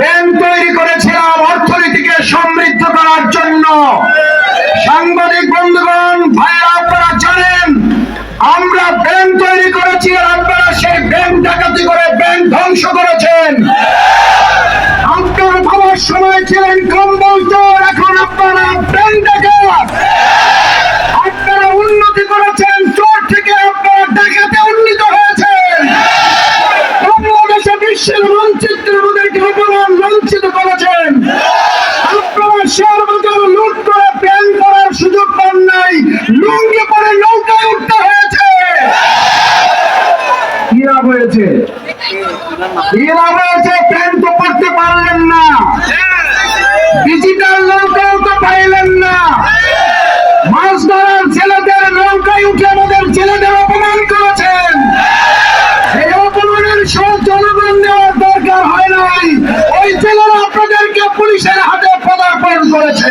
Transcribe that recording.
Bank তৈরি করেছিলাম অর্থনীতিকে সমৃদ্ধ করার জন্য। সাংবাদিক বন্ধুগণ, ভাইয়েরা, আপনারা জানেন, আমরা ব্যাংক তৈরি করেছি আর আপনারা সেই ব্যাংক ডাকাতি করে ব্যাংক ধ্বংস করেছেন। আপনার ভাবার সময় ছিলেন কম্বল চোর। লুঙ্গি পরে নৌকায় উঠতে হয়েছে। লাভ হয়েছে। লাভ হয়েছে প্যান্ট তো পড়তে পারলেন না। ডিজিটাল নৌকাও তো পাইলেন না। মাছ ধরার ছেলেদের নৌকায় উঠে আমাদের ছেলেদের অপমান করেছেন। এই অপমানের সব জনগণ নেওয়ার দরকার হয় নাই। ওই ছেলেরা আপনাদেরকে পুলিশের হাতে পদার্পণ করেছে।